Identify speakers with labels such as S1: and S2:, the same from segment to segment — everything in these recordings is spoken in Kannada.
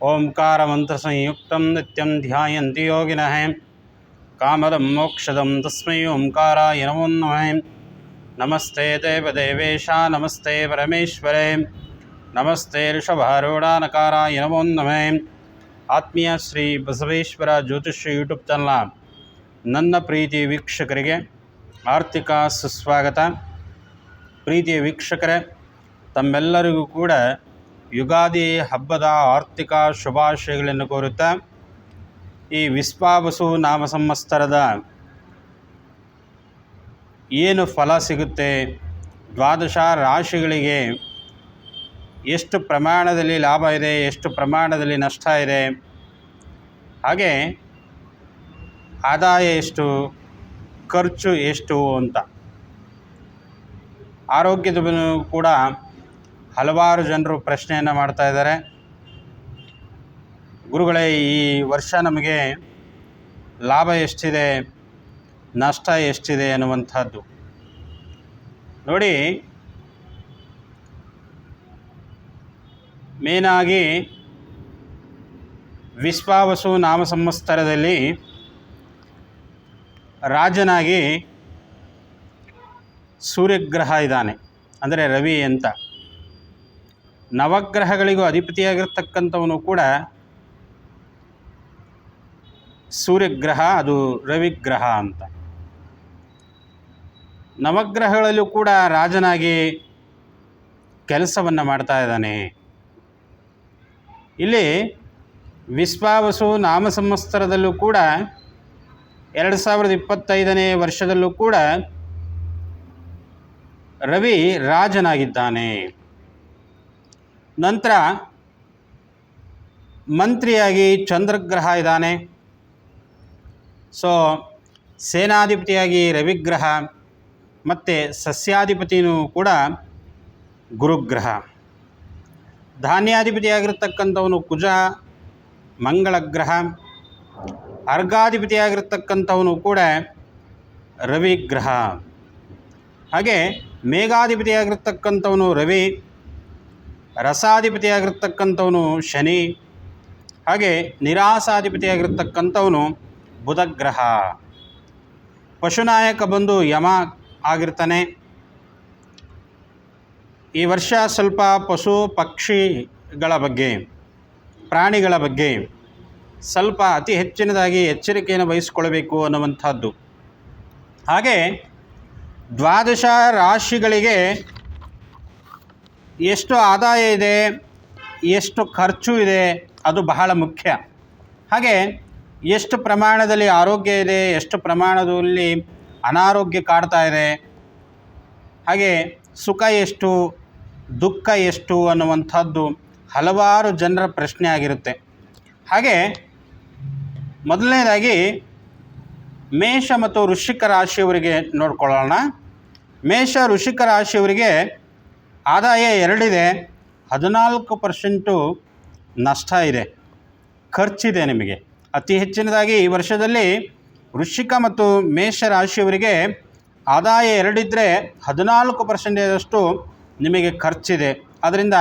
S1: ओङ्कारमन्त्रसंयुक्तं नित्यं ध्यायन्ति योगिनः कामदं मोक्षदं तस्मै ओङ्काराय नमो नमः नमस्ते देवदेवेश नमस्ते परमेश्वरे ನಮಸ್ತೆ ಋಷಭಾರೂಢಾನಕಾರಾಯ ನಮೋ ನಮಃ ಆತ್ಮೀಯ ಶ್ರೀ ಬಸವೇಶ್ವರ ಜ್ಯೋತಿಷ್ಯ ಯೂಟ್ಯೂಬ್ ಚಾನಲ್ ನನ್ನ ಪ್ರೀತಿ ವೀಕ್ಷಕರಿಗೆ ಆರ್ಥಿಕ ಸುಸ್ವಾಗತ ಪ್ರೀತಿಯ ವೀಕ್ಷಕರೇ ತಮ್ಮೆಲ್ಲರಿಗೂ ಕೂಡ ಯುಗಾದಿ ಹಬ್ಬದ ಆರ್ಥಿಕ ಶುಭಾಶಯಗಳನ್ನು ಕೋರುತ್ತಾ ಈ ವಿಸ್ವಾವಸು ನಾಮ ಸಂವತ್ಸರದ ಏನು ಫಲ ಸಿಗುತ್ತೆ? ದ್ವಾದಶ ರಾಶಿಗಳಿಗೆ ಎಷ್ಟು ಪ್ರಮಾಣದಲ್ಲಿ ಲಾಭ ಇದೆ? ಎಷ್ಟು ಪ್ರಮಾಣದಲ್ಲಿ ನಷ್ಟ ಇದೆ? ಹಾಗೆ ಆದಾಯ ಎಷ್ಟು? ಖರ್ಚು ಎಷ್ಟು ಅಂತ. ಆರೋಗ್ಯದ ಕೂಡ ಹಲವಾರು ಜನರು ಪ್ರಶ್ನೆಯನ್ನು ಮಾಡ್ತಾ ಇದ್ದಾರೆ. ಗುರುಗಳೇ, ಈ ವರ್ಷ ನಮಗೆ ಲಾಭ ಎಷ್ಟಿದೆ, ನಷ್ಟ ಎಷ್ಟಿದೆ ಅನ್ನುವಂಥದ್ದು. ನೋಡಿ ಮೇನಾಗಿ ವಿಶ್ವಾವಸು ನಾಮ ಸಂವತ್ಸರದಲ್ಲಿ ರಾಜನಾಗಿ ಸೂರ್ಯಗ್ರಹ ಇದ್ದಾನೆ. ಅಂದರೆ ರವಿ ಅಂತ. ನವಗ್ರಹಗಳಿಗೂ ಅಧಿಪತಿಯಾಗಿರ್ತಕ್ಕಂಥವನು ಕೂಡ ಸೂರ್ಯಗ್ರಹ, ಅದು ರವಿಗ್ರಹ ಅಂತ. ನವಗ್ರಹಗಳಲ್ಲೂ ಕೂಡ ರಾಜನಾಗಿ ಕೆಲಸವನ್ನು ಮಾಡ್ತಾ ಇದ್ದಾನೆ. ಇಲ್ಲಿ ವಿಶ್ವಾವಸು ನಾಮ ಸಂವತ್ಸರದಲ್ಲೂ ಕೂಡ ಎರಡು ಸಾವಿರದ ಇಪ್ಪತ್ತೈದನೇ ವರ್ಷದಲ್ಲೂ ಕೂಡ ರವಿ ರಾಜನಾಗಿದ್ದಾನೆ. ನಂತರ ಮಂತ್ರಿಯಾಗಿ ಚಂದ್ರಗ್ರಹ ಇದ್ದಾನೆ. ಸೊ ಸೇನಾಧಿಪತಿಯಾಗಿ ರವಿಗ್ರಹ ಮತ್ತು ಸಸ್ಯಾಧಿಪತಿಯೂ ಕೂಡ ಗುರುಗ್ರಹ. ಧಾನ್ಯಾಧಿಪತಿಯಾಗಿರ್ತಕ್ಕಂಥವನು ಕುಜ ಮಂಗಳ ಗ್ರಹ ಅರ್ಘಾಧಿಪತಿಯಾಗಿರ್ತಕ್ಕಂಥವನು ಕೂಡ ರವಿಗ್ರಹ. ಹಾಗೆ ಮೇಘಾಧಿಪತಿಯಾಗಿರ್ತಕ್ಕಂಥವನು ರವಿ ರಸಾಧಿಪತಿಯಾಗಿರ್ತಕ್ಕಂಥವನು ಶನಿ, ಹಾಗೆ ನಿರಾಸಾಧಿಪತಿಯಾಗಿರ್ತಕ್ಕಂಥವನು ಬುಧಗ್ರಹ. ಪಶುನಾಯಕ ಬಂದು ಯಮ ಆಗಿರ್ತಾನೆ. ಈ ವರ್ಷ ಸ್ವಲ್ಪ ಪಶು ಪಕ್ಷಿಗಳ ಬಗ್ಗೆ, ಪ್ರಾಣಿಗಳ ಬಗ್ಗೆ ಸ್ವಲ್ಪ ಅತಿ ಹೆಚ್ಚಿನದಾಗಿ ಎಚ್ಚರಿಕೆಯನ್ನು ವಹಿಸಿಕೊಳ್ಬೇಕು ಅನ್ನುವಂಥದ್ದು. ಹಾಗೆ ದ್ವಾದಶ ರಾಶಿಗಳಿಗೆ ಎಷ್ಟು ಆದಾಯ ಇದೆ, ಎಷ್ಟು ಖರ್ಚು ಇದೆ, ಅದು ಬಹಳ ಮುಖ್ಯ. ಹಾಗೆ ಎಷ್ಟು ಪ್ರಮಾಣದಲ್ಲಿ ಆರೋಗ್ಯ ಇದೆ, ಎಷ್ಟು ಪ್ರಮಾಣದಲ್ಲಿ ಅನಾರೋಗ್ಯ ಕಾಡ್ತಾ ಇದೆ, ಹಾಗೆ ಸುಖ ಎಷ್ಟು, ದುಃಖ ಎಷ್ಟು ಅನ್ನುವಂಥದ್ದು ಹಲವಾರು ಜನರ ಪ್ರಶ್ನೆ ಆಗಿರುತ್ತೆ. ಹಾಗೆ ಮೊದಲನೇದಾಗಿ ಮೇಷ ಮತ್ತು ಋಷಿಕ ರಾಶಿಯವರಿಗೆ ನೋಡ್ಕೊಳ್ಳೋಣ. ಮೇಷ ಋಷಿಕ ರಾಶಿಯವರಿಗೆ ಆದಾಯ ಎರಡಿದೆ, ಹದಿನಾಲ್ಕು ಪರ್ಸೆಂಟು ನಷ್ಟ ಇದೆ, ಖರ್ಚಿದೆ ನಿಮಗೆ. ಅತಿ ಹೆಚ್ಚಿನದಾಗಿ ಈ ವರ್ಷದಲ್ಲಿ ವೃಶ್ಚಿಕ ಮತ್ತು ಮೇಷ ರಾಶಿಯವರಿಗೆ ಆದಾಯ ಎರಡಿದ್ದರೆ ಹದಿನಾಲ್ಕು ಪರ್ಸೆಂಟೇಜಷ್ಟು ನಿಮಗೆ ಖರ್ಚಿದೆ. ಅದರಿಂದ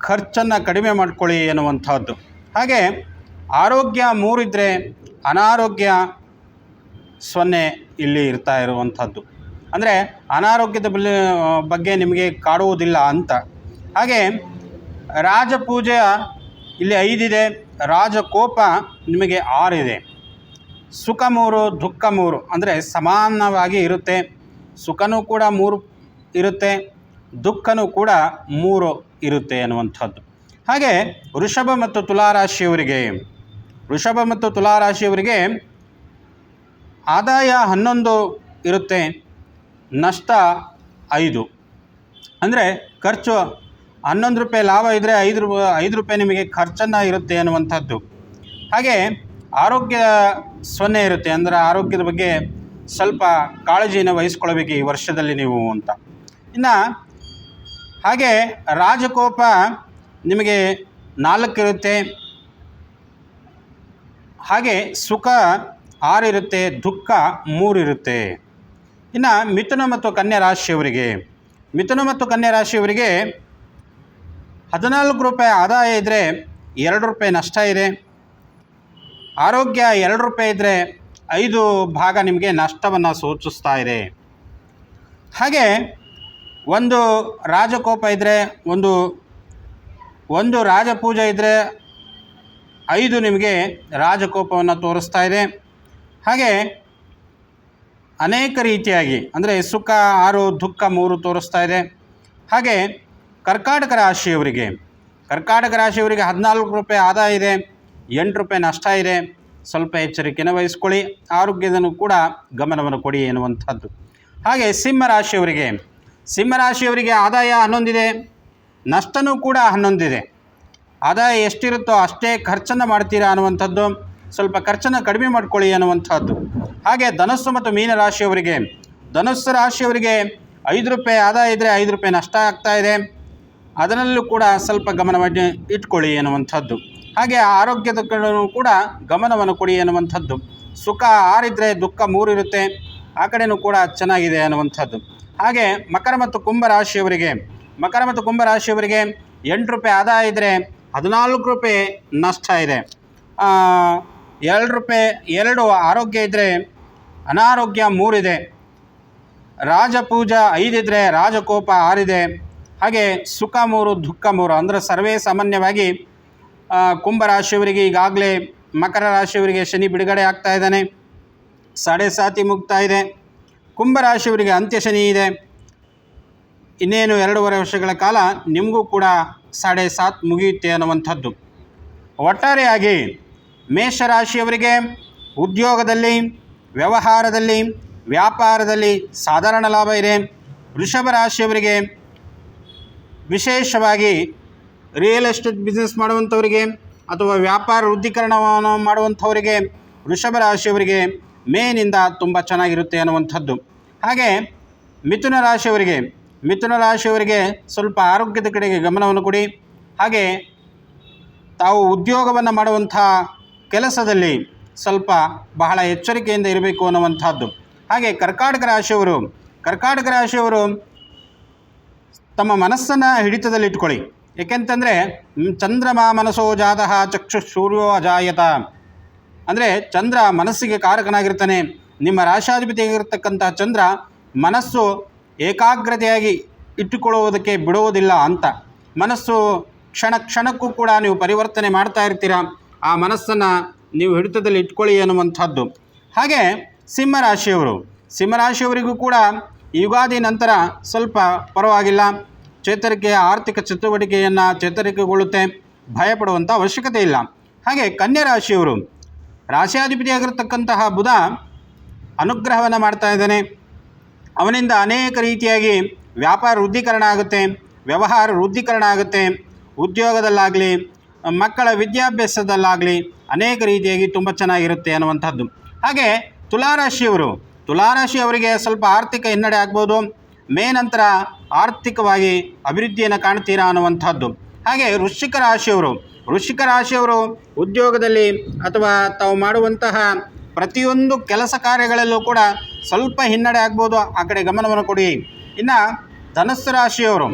S1: ಖರ್ಚನ್ನು ಕಡಿಮೆ ಮಾಡಿಕೊಳ್ಳಿ ಎನ್ನುವಂಥದ್ದು. ಹಾಗೆ, ಆರೋಗ್ಯ ಮೂರಿದ್ದರೆ ಅನಾರೋಗ್ಯ ಸೊನ್ನೆ ಇಲ್ಲಿ ಇರ್ತಾ ಇರುವಂಥದ್ದು. ಅಂದರೆ ಅನಾರೋಗ್ಯದ ಬಗ್ಗೆ ನಿಮಗೆ ಕಾಡುವುದಿಲ್ಲ ಅಂತ. ಹಾಗೆ ರಾಜಪೂಜೆಯ ಇಲ್ಲಿ ಐದಿದೆ ರಾಜಕೋಪ ನಿಮಗೆ ಆರಿದೆ. ಸುಖ ಮೂರು ದುಃಖ ಮೂರು ಅಂದರೆ ಸಮಾನವಾಗಿ ಇರುತ್ತೆ. ಸುಖನೂ ಕೂಡ ಮೂರು ಇರುತ್ತೆ, ದುಃಖನೂ ಕೂಡ ಮೂರು ಇರುತ್ತೆ ಅನ್ನುವಂಥದ್ದು ಹಾಗೆ ವೃಷಭ ಮತ್ತು ತುಲಾರಾಶಿಯವರಿಗೆ, ವೃಷಭ ಮತ್ತು ತುಲಾರಾಶಿಯವರಿಗೆ ಆದಾಯ ಹನ್ನೊಂದು ಇರುತ್ತೆ. ನಷ್ಟ ಐದು. ಅಂದರೆ ಖರ್ಚು ಹನ್ನೊಂದು ರೂಪಾಯಿ ಲಾಭ ಇದ್ದರೆ ಐದು ರೂ ಐದು ರೂಪಾಯಿ ನಿಮಗೆ ಖರ್ಚನ್ನು ಇರುತ್ತೆ ಅನ್ನುವಂಥದ್ದು. ಹಾಗೆ ಆರೋಗ್ಯ ಸೊನ್ನೆ ಇರುತ್ತೆ. ಅಂದರೆ ಆರೋಗ್ಯದ ಬಗ್ಗೆ ಸ್ವಲ್ಪ ಕಾಳಜಿಯನ್ನು ವಹಿಸ್ಕೊಳ್ಬೇಕು ಈ ವರ್ಷದಲ್ಲಿ ನೀವು ಅಂತ. ಇನ್ನು ಹಾಗೆ ರಾಜಕೋಪ ನಿಮಗೆ ನಾಲ್ಕಿರುತ್ತೆ ಹಾಗೆ ಸುಖ ಆರಿರುತ್ತೆ ದುಃಖ ಮೂರಿರುತ್ತೆ ಇನ್ನು ಮಿಥುನ ಮತ್ತು ಕನ್ಯಾ ರಾಶಿಯವರಿಗೆ, ಮಿಥುನ ಮತ್ತು ಕನ್ಯಾ ರಾಶಿಯವರಿಗೆ ಹದಿನಾಲ್ಕು ರೂಪಾಯಿ ಆದಾಯ ಇದ್ದರೆ ಎರಡು ರೂಪಾಯಿ ನಷ್ಟ ಇದೆ. ಆರೋಗ್ಯ ಎರಡು ರೂಪಾಯಿ ಇದ್ದರೆ ಐದು ಭಾಗ ನಿಮಗೆ ನಷ್ಟವನ್ನು ಸೂಚಿಸ್ತಾ ಇದೆ. ಹಾಗೆ ಒಂದು ರಾಜಕೋಪ ಇದ್ದರೆ ಒಂದು ಒಂದು ರಾಜಪೂಜೆ ಇದ್ದರೆ ಐದು ನಿಮಗೆ ರಾಜಕೋಪವನ್ನು ತೋರಿಸ್ತಾ ಇದೆ. ಹಾಗೆ ಅನೇಕ ರೀತಿಯಾಗಿ, ಅಂದರೆ ಸುಖ, ಆರು, ದುಃಖ ಮೂರು ತೋರಿಸ್ತಾ ಇದೆ. ಹಾಗೆ ಕರ್ಕಾಟಕ ರಾಶಿಯವರಿಗೆ ಕರ್ಕಾಟಕ ರಾಶಿಯವರಿಗೆ ಹದಿನಾಲ್ಕು ರೂಪಾಯಿ ಆದಾಯ ಇದೆ, ಎಂಟು ರೂಪಾಯಿ ನಷ್ಟ ಇದೆ. ಸ್ವಲ್ಪ ಎಚ್ಚರಿಕೆಯನ್ನು ವಹಿಸ್ಕೊಳ್ಳಿ, ಆರೋಗ್ಯದನ್ನು ಕೂಡ ಗಮನವನ್ನು ಕೊಡಿ ಎನ್ನುವಂಥದ್ದು. ಹಾಗೆ ಸಿಂಹ ಸಿಂಹರಾಶಿಯವರಿಗೆ ಸಿಂಹ ರಾಶಿಯವರಿಗೆ ಆದಾಯ ಹನ್ನೊಂದಿದೆ, ನಷ್ಟನೂ ಕೂಡ ಹನ್ನೊಂದಿದೆ. ಆದಾಯ ಎಷ್ಟಿರುತ್ತೋ ಅಷ್ಟೇ ಖರ್ಚನ್ನು ಮಾಡ್ತೀರಾ ಅನ್ನುವಂಥದ್ದು, ಸ್ವಲ್ಪ ಖರ್ಚನ್ನು ಕಡಿಮೆ ಮಾಡ್ಕೊಳ್ಳಿ ಅನ್ನುವಂಥದ್ದು ಹಾಗೆ ಧನಸ್ಸು ಮತ್ತು ಮೀನ ರಾಶಿಯವರಿಗೆ, ಧನಸ್ಸು ರಾಶಿಯವರಿಗೆ ಐದು ರೂಪಾಯಿ ಆದಾಯ ಇದ್ದರೆ ಐದು ರೂಪಾಯಿ ನಷ್ಟ ಆಗ್ತಾ ಇದೆ. ಅದರಲ್ಲೂ ಕೂಡ ಸ್ವಲ್ಪ ಗಮನವನ್ನು ಇಟ್ಕೊಳ್ಳಿ ಎನ್ನುವಂಥದ್ದು. ಹಾಗೆ ಆರೋಗ್ಯದ ಕೂಡ ಗಮನವನ್ನು ಕೊಡಿ ಎನ್ನುವಂಥದ್ದು. ಸುಖ ಆರಿದ್ರೆ ದುಃಖ ಮೂರಿರುತ್ತೆ, ಆ ಕಡೆಯೂ ಕೂಡ ಚೆನ್ನಾಗಿದೆ ಅನ್ನುವಂಥದ್ದು ಹಾಗೆ ಮಕರ ಮತ್ತು ಕುಂಭ ರಾಶಿಯವರಿಗೆ, ಮಕರ ಮತ್ತು ಕುಂಭ ರಾಶಿಯವರಿಗೆ ಎಂಟು ರೂಪಾಯಿ ಆದಾಯ ಇದ್ದರೆ ಹದಿನಾಲ್ಕು ರೂಪಾಯಿ ನಷ್ಟ ಇದೆ. ಎರಡು ರೂಪಾಯಿ ಎರಡು ಆರೋಗ್ಯ ಇದ್ದರೆ ಅನಾರೋಗ್ಯ ಮೂರಿದೆ. ರಾಜಪೂಜಾ ಐದಿದ್ರೆ ರಾಜಕೋಪ ಆರಿದೆ. ಹಾಗೆ ಸುಖ ಮೂರು, ದುಃಖ ಮೂರು ಅಂದರೆ ಸರ್ವೇ ಸಾಮಾನ್ಯವಾಗಿ ಕುಂಭರಾಶಿಯವರಿಗೆ ಕುಂಭ ರಾಶಿಯವರಿಗೆ ಈಗಾಗಲೇ ಮಕರ ರಾಶಿಯವರಿಗೆ ಶನಿ ಬಿಡುಗಡೆ ಆಗ್ತಾ ಇದ್ದಾನೆ. ಸಾಡೆ ಸಾತಿ ಮುಗ್ತಾ ಇದೆ. ಕುಂಭರಾಶಿಯವರಿಗೆ ಅಂತ್ಯ ಶನಿ ಇದೆ. ಇನ್ನೇನು ಎರಡೂವರೆ ವರ್ಷಗಳ ಕಾಲ ನಿಮಗೂ ಕೂಡ ಸಾಡೆ ಸಾತ್ ಮುಗಿಯುತ್ತೆ ಅನ್ನುವಂಥದ್ದು. ಒಟ್ಟಾರೆಯಾಗಿ ಮೇಷರಾಶಿಯವರಿಗೆ ಉದ್ಯೋಗದಲ್ಲಿ ವ್ಯವಹಾರದಲ್ಲಿ, ವ್ಯಾಪಾರದಲ್ಲಿ ಸಾಧಾರಣ ಲಾಭ ಇದೆ. ವೃಷಭ ರಾಶಿಯವರಿಗೆ ವಿಶೇಷವಾಗಿ ರಿಯಲ್ ಎಸ್ಟೇಟ್ ಬಿಸ್ನೆಸ್ ಮಾಡುವಂಥವರಿಗೆ ಅಥವಾ ವ್ಯಾಪಾರ ವೃದ್ಧೀಕರಣವನ್ನು ಮಾಡುವಂಥವರಿಗೆ ವೃಷಭ ರಾಶಿಯವರಿಗೆ ಮೇನಿಂದ ತುಂಬ ಚೆನ್ನಾಗಿರುತ್ತೆ ಅನ್ನುವಂಥದ್ದು. ಹಾಗೆ ಮಿಥುನ ರಾಶಿಯವರಿಗೆ ಮಿಥುನ ರಾಶಿಯವರಿಗೆ ಸ್ವಲ್ಪ ಆರೋಗ್ಯದ ಕಡೆಗೆ ಗಮನವನ್ನು ಕೊಡಿ. ಹಾಗೆ ತಾವು ಉದ್ಯೋಗವನ್ನು ಮಾಡುವಂಥ ಕೆಲಸದಲ್ಲಿ ಸ್ವಲ್ಪ ಬಹಳ ಎಚ್ಚರಿಕೆಯಿಂದ ಇರಬೇಕು ಅನ್ನುವಂಥದ್ದು. ಹಾಗೆ ಕರ್ಕಾಟಕ ರಾಶಿಯವರು ಕರ್ಕಾಟಕ ರಾಶಿಯವರು ತಮ್ಮ ಮನಸ್ಸನ್ನು ಹಿಡಿತದಲ್ಲಿಟ್ಕೊಳ್ಳಿ. ಏಕೆಂತಂದರೆ ಚಂದ್ರಮ ಮನಸೋ ಜಾತಃ ಚಕ್ಷು ಸೂರ್ಯೋ ಅಜಾಯತ. ಅಂದರೆ ಚಂದ್ರ ಮನಸ್ಸಿಗೆ ಕಾರಕನಾಗಿರ್ತಾನೆ. ನಿಮ್ಮ ರಾಶಾಧಿಪತಿಯಾಗಿರ್ತಕ್ಕಂಥ ಚಂದ್ರ ಮನಸ್ಸು ಏಕಾಗ್ರತೆಯಾಗಿ ಇಟ್ಟುಕೊಳ್ಳುವುದಕ್ಕೆ ಬಿಡುವುದಿಲ್ಲ ಅಂತ. ಮನಸ್ಸು ಕ್ಷಣ ಕ್ಷಣಕ್ಕೂ ಕೂಡ ನೀವು ಪರಿವರ್ತನೆ ಮಾಡ್ತಾ ಇರ್ತೀರ. ಆ ಮನಸ್ಸನ್ನು ನೀವು ಹಿಡಿತದಲ್ಲಿ ಇಟ್ಕೊಳ್ಳಿ ಅನ್ನುವಂಥದ್ದು ಹಾಗೆ ಸಿಂಹರಾಶಿಯವರು. ಸಿಂಹರಾಶಿಯವರಿಗೂ ಕೂಡ ಯುಗಾದಿ ನಂತರ ಸ್ವಲ್ಪ ಪರವಾಗಿಲ್ಲ. ಚೇತರಿಕೆಯ ಆರ್ಥಿಕ ಚಟುವಟಿಕೆಯನ್ನು ಚೇತರಿಕೆಗೊಳ್ಳುತ್ತೆ. ಭಯಪಡುವಂಥ ಅವಶ್ಯಕತೆ ಇಲ್ಲ. ಹಾಗೆ ಕನ್ಯಾ ರಾಶಿಯವರು. ರಾಶಿಯಾಧಿಪತಿಯಾಗಿರ್ತಕ್ಕಂತಹ ಬುಧ ಅನುಗ್ರಹವನ್ನು ಮಾಡ್ತಾ ಇದ್ದಾನೆ. ಅವನಿಂದ ಅನೇಕ ರೀತಿಯಾಗಿ ವ್ಯಾಪಾರ ವೃದ್ಧೀಕರಣ ಆಗುತ್ತೆ. ವ್ಯವಹಾರ ವೃದ್ಧೀಕರಣ ಆಗುತ್ತೆ. ಉದ್ಯೋಗದಲ್ಲಾಗಲಿ ಮಕ್ಕಳ ವಿದ್ಯಾಭ್ಯಾಸದಲ್ಲಾಗಲಿ ಅನೇಕ ರೀತಿಯಾಗಿ ತುಂಬ ಚೆನ್ನಾಗಿರುತ್ತೆ ಅನ್ನುವಂಥದ್ದು. ಹಾಗೆ ತುಲಾರಾಶಿಯವರು, ತುಲಾರಾಶಿಯವರಿಗೆ ಸ್ವಲ್ಪ ಆರ್ಥಿಕ ಹಿನ್ನಡೆ ಆಗ್ಬೋದು. ಮೇ ನಂತರ ಆರ್ಥಿಕವಾಗಿ ಅಭಿವೃದ್ಧಿಯನ್ನು ಕಾಣ್ತೀರಾ ಅನ್ನುವಂಥದ್ದು. ಹಾಗೆ ವೃಶ್ಚಿಕ ರಾಶಿಯವರು ವೃಶ್ಚಿಕ ರಾಶಿಯವರು ಉದ್ಯೋಗದಲ್ಲಿ ಅಥವಾ ತಾವು ಮಾಡುವಂತಹ ಪ್ರತಿಯೊಂದು ಕೆಲಸ ಕಾರ್ಯಗಳಲ್ಲೂ ಕೂಡ ಸ್ವಲ್ಪ ಹಿನ್ನಡೆ ಆಗ್ಬೋದು. ಆ ಕಡೆ ಗಮನವನ್ನು ಕೊಡಿ. ಇನ್ನು ಧನಸ್ಸು ರಾಶಿಯವರು,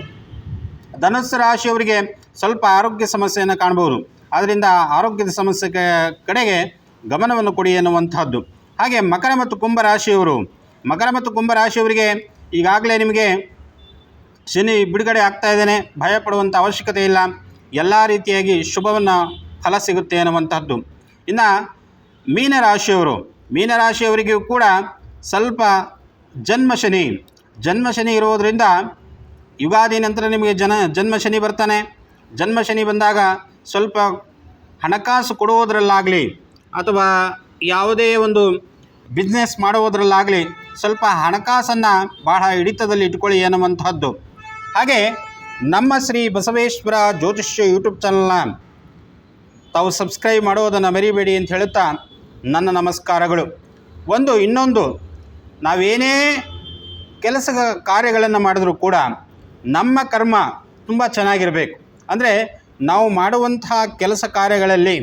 S1: ಧನಸ್ಸು ರಾಶಿಯವರಿಗೆ ಸ್ವಲ್ಪ ಆರೋಗ್ಯ ಸಮಸ್ಯೆಯನ್ನು ಕಾಣ್ಬೋದು ಆದ್ದರಿಂದ ಆರೋಗ್ಯದ ಸಮಸ್ಯೆ ಕಡೆಗೆ ಗಮನವನ್ನು ಕೊಡಿ ಎನ್ನುವಂಥದ್ದು ಹಾಗೆ ಮಕರ ಮತ್ತು ಕುಂಭ ರಾಶಿಯವರು, ಮಕರ ಮತ್ತು ಕುಂಭ ರಾಶಿಯವರಿಗೆ ಈಗಾಗಲೇ ನಿಮಗೆ ಶನಿ ಬಿಡುಗಡೆ ಆಗ್ತಾ ಇದ್ದೇನೆ, ಭಯ ಪಡುವಂಥ ಅವಶ್ಯಕತೆ ಇಲ್ಲ. ಎಲ್ಲ ರೀತಿಯಾಗಿ ಶುಭವನ್ನು ಫಲ ಸಿಗುತ್ತೆ ಅನ್ನುವಂಥದ್ದು ಇನ್ನು ಮೀನರಾಶಿಯವರು ಮೀನರಾಶಿಯವರಿಗೂ ಕೂಡ ಸ್ವಲ್ಪ ಜನ್ಮ ಶನಿ ಜನ್ಮ ಶನಿ ಇರೋದರಿಂದ ಯುಗಾದಿ ನಂತರ ನಿಮಗೆ ಜನ, ಜನ್ಮ ಶನಿ ಬರ್ತಾನೆ. ಜನ್ಮ ಶನಿ ಬಂದಾಗ ಸ್ವಲ್ಪ ಹಣಕಾಸು ಕೊಡುವುದರಲ್ಲಾಗಲಿ ಅಥವಾ ಯಾವುದೇ ಒಂದು ಬಿಸ್ನೆಸ್ ಮಾಡುವುದರಲ್ಲಾಗಲಿ ಸ್ವಲ್ಪ ಹಣಕಾಸನ್ನು ಬಹಳ ಹಿಡಿತದಲ್ಲಿ ಇಟ್ಕೊಳ್ಳಿ ಅನ್ನುವಂಥದ್ದು ಹಾಗೆ ನಮ್ಮ ಶ್ರೀ ಬಸವೇಶ್ವರ ಜ್ಯೋತಿಷ್ಯ ಯೂಟ್ಯೂಬ್ ಚಾನಲ್ನ ತಾವು ಸಬ್ಸ್ಕ್ರೈಬ್ ಮಾಡೋದನ್ನು ಮರಿಬೇಡಿ ಅಂತ ಹೇಳುತ್ತಾ ನನ್ನ ನಮಸ್ಕಾರಗಳು. ಒಂದು ಇನ್ನೊಂದು, ನಾವೇನೇ ಕೆಲಸ ಕಾರ್ಯಗಳನ್ನು ಮಾಡಿದ್ರೂ ಕೂಡ ನಮ್ಮ ಕರ್ಮ ತುಂಬ ಚೆನ್ನಾಗಿರಬೇಕು. ಅಂದರೆ ನಾವು ಮಾಡುವಂತಹ ಕೆಲಸ ಕಾರ್ಯಗಳಲ್ಲಿ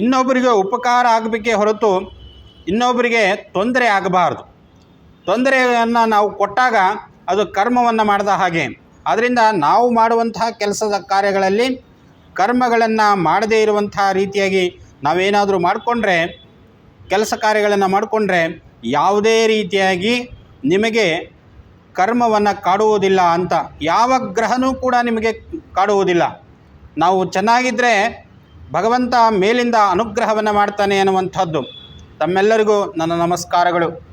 S1: ಇನ್ನೊಬ್ಬರಿಗೆ ಉಪಕಾರ ಆಗಬೇಕೇ ಹೊರತು ಇನ್ನೊಬ್ಬರಿಗೆ ತೊಂದರೆ ಆಗಬಾರ್ದು. ತೊಂದರೆಯನ್ನು ನಾವು ಕೊಟ್ಟಾಗ ಅದು ಕರ್ಮವನ್ನು ಮಾಡಿದ ಹಾಗೆ. ಆದ್ದರಿಂದ ನಾವು ಮಾಡುವಂತಹ ಕೆಲಸದ ಕಾರ್ಯಗಳಲ್ಲಿ ಕರ್ಮಗಳನ್ನು ಮಾಡದೇ ಇರುವಂಥ ರೀತಿಯಾಗಿ ನಾವೇನಾದರೂ ಮಾಡಿಕೊಂಡ್ರೆ, ಕೆಲಸ ಕಾರ್ಯಗಳನ್ನು ಮಾಡಿಕೊಂಡ್ರೆ ಯಾವುದೇ ರೀತಿಯಾಗಿ ನಿಮಗೆ ಕರ್ಮವನ್ನು ಕಾಡುವುದಿಲ್ಲ ಅಂತ ಯಾವ ಗ್ರಹನೂ ಕೂಡ ನಿಮಗೆ ಕಾಡುವುದಿಲ್ಲ. ನಾವು ಚೆನ್ನಾಗಿದ್ದರೆ ಭಗವಂತ ಮೇಲಿಂದ ಅನುಗ್ರಹವನ್ನು ಮಾಡ್ತಾನೆ ಅನ್ನುವಂಥದ್ದು ತಮ್ಮೆಲ್ಲರಿಗೂ ನನ್ನ ನಮಸ್ಕಾರಗಳು.